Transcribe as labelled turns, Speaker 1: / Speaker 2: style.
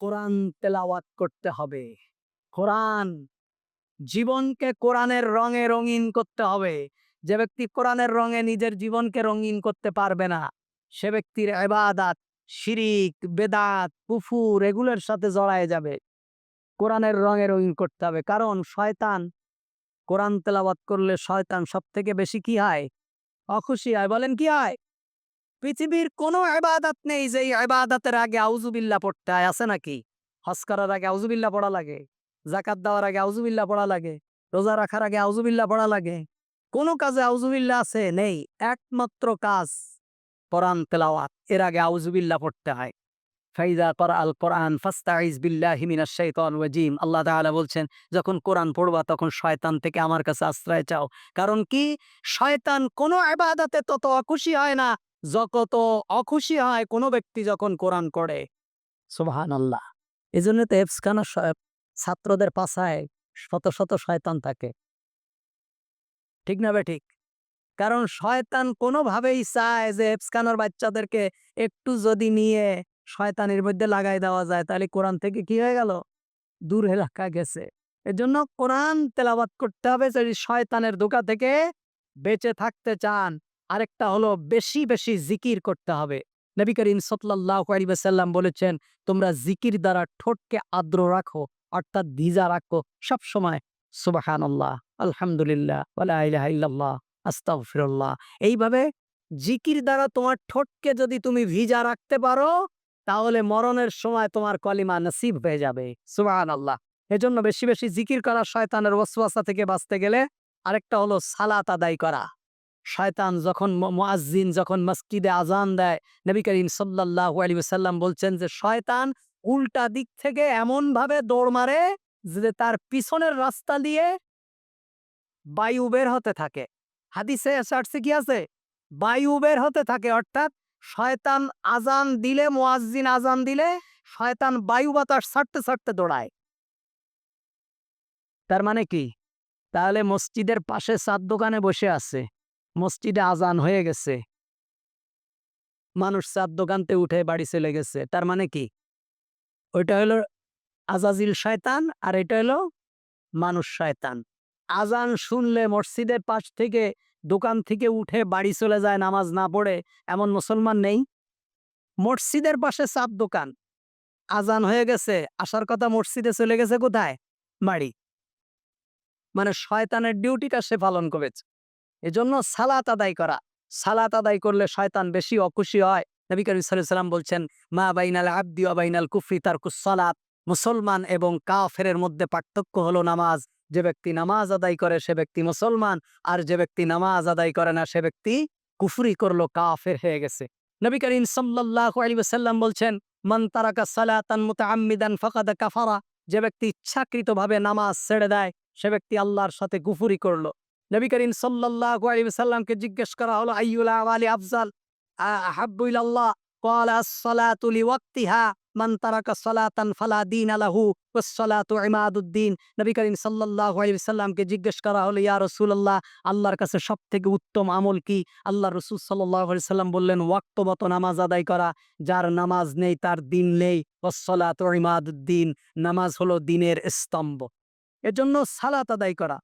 Speaker 1: কোরআন তেলাওয়াত করতে হবে। কোরআন, জীবনকে কোরআনের রঙে রঙিন করতে হবে। যে ব্যক্তি কোরআনের রঙে নিজের জীবনকে রঙিন করতে পারবে না, সে ব্যক্তির এবাদাত শিরিক, বেদাত, কুফুর এগুলোর সাথে জড়ায় যাবে। কোরআনের রঙে রঙিন করতে হবে। কারণ শয়তান, কোরআন তেলাওয়াত করলে শয়তান সব থেকে বেশি কি হয়? অখুশি হয়। বলেন কি হয়? পৃথিবীর কোনো এবাদাত নেই যে এই এবাদাতের আগে আউজুবিল্লা পড়তে আছে নাকি? হজ করার আগে আউজুবিল্লা পড়া লাগে? জাকাত দেওয়ার আগে আউজুবিল্লা পড়া লাগে? রোজা রাখার আগে আউজুবিল্লা পড়া লাগে? কোনো কাজে আউজুবিল্লা আছে? নেই। একমাত্র কাজ কোরআন তেলাওয়াত। এর আগে আউজুবিল্লা পড়তে হয়। ফাইদা করা আল কোরআন ফাস্তাইজ বিল্লাহি মিনাশ শাইতানির রাজিম। আল্লাহ তাআলা বলছেন, যখন কোরআন পড়বা, তখন শয়তান থেকে আমার কাছে আশ্রয় চাও। কারণ কি? শয়তান কোনো ইবাদতে তত অখুশি হয় না। যত অখুশি হয় কোনো ব্যক্তি যখন কোরআন করে পড়ে। সুবহানাল্লাহ। এই জন্য তো এফসখানা ছাত্রদের পাশায় শত শত শয়তান থাকে। ঠিক না বে ঠিক? কারণ শয়তান কোনোভাবেই চায় যে এফসখানার বাচ্চাদেরকে একটু যদি নিয়ে শয়তানের মধ্যে লাগাই দেওয়া যায়, তাহলে কোরআন থেকে কি হয়ে গেল? দূর এলাকা গেছে। এজন্য কোরআন তেলাবাত করতে হবে যদি শয়তানের ধোকা থেকে বেঁচে থাকতে চান। আরেকটা হলো বেশি বেশি জিকির করতে হবে। নবী করিম সাল্লাল্লাহু আলাইহি বলেছেন, তোমরা জিকির দ্বারা ঠোঁটকে আর্দ্র রাখো, অর্থাৎ ভিজা রাখো সব সময়। সুবহানাল্লাহ, আলহামদুলিল্লাহ আস্তাগফিরুল্লাহ। এইভাবে জিকির দ্বারা তোমার ঠোঁটকে যদি তুমি ভিজা রাখতে পারো, তাহলে মরণের সময় তোমার কলিমা নসিব হয়ে যাবে। সুবাহান আল্লাহ এজন্য বেশি বেশি জিকির করা শয়তানের ওয়াসওয়াসা থেকে বাঁচতে গেলে আরেকটা হলো সালাত আদায় করা। শয়তান যখন মুয়াজ্জিন যখন মসজিদে আজান দেয়, নবী করিম সাল্লাল্লাহু আলাইহি ওয়াসাল্লাম বলছেন যে, শয়তান উল্টা দিক থেকে এমন ভাবে দৌড় মারে যে, তার পিছনের রাস্তা দিয়ে বায়ু বের হতে থাকে। হাদিসে আসছে কি আছে? বায়ু বের হতে থাকে, অর্থাৎ শয়তান আজান দিলে, মুয়াজ্জিন আজান দিলে শয়তান বায়ু বাতাস ছাড়তে ছাড়তে দৌড়ায়। তার মানে কি? তাহলে মসজিদের পাশে চার দোকানে বসে আছে। মসজিদে আজান হয়ে গেছে। মানুষ চার দোকানতে উঠে বাড়ি চলে গেছে। তার মানে কি? ওইটা হলো আজাজিল শয়তান আর এটা হলো মানুষ শয়তান। আজান শুনলে মসজিদের পাশ থেকে, দোকান থেকে উঠে বাড়ি চলে যায়, নামাজ না পড়ে, এমন মুসলমান নেই। মসজিদের পাশে চাপ দোকান। আজান হয়ে গেছে, আসার কথা মসজিদে চলে গেছে কোথায়? বাড়ি। মানে শয়তানের ডিউটিটা সে পালন করেছে। এজন্য সালাত আদায় করা। সালাত আদায় করলে শয়তান বেশি অখুশি হয়। নবী করিম সাল্লাম বলছেন, মা বাইনাল আব্দি ওয়া বাইনাল কুফরি তারকুস সালাত। মুসলমান এবং কাফেরের মধ্যে পার্থক্য হলো নামাজ। যে ব্যক্তি নামাজ আদায় করে, সে ব্যক্তি মুসলমান। আর যে ব্যক্তি নামাজ আদায় করে না, সে ব্যক্তি কুফরি করল, কাফের হয়ে গেছে। নবী করিম সাল্লাল্লাহু আলাইহি ওয়াসাল্লাম বলছেন, মান তারাকা সালাতান মুতাআম্মিদান ফাকাদ কাফারা। যে ব্যক্তি ইচ্ছাকৃতভাবে নামাজ ছেড়ে দেয়, সে ব্যক্তি আল্লাহর সাথে কুফরি করল। নবী করিম সাল্লাল্লাহু আলাইহি জিজ্ঞেস করা হলো আমালি আফজাল? সাল্লাল্লাহু আলাইহি জিজ্ঞেস করা ইয়া আল্লাহর কাছে সবথেকে উত্তম আমল কি? আল্লাহ রাসূল সাল্লাম বললেন ওয়াক্তমতো নামাজ আদায় করা। যার নামাজ নেই, তার দিন নেই। ওয়াস-সালাতু ইমাদুদ্দিন। নামাজ হলো দিনের স্তম্ভ। এজন্য সালাত আদায় করা।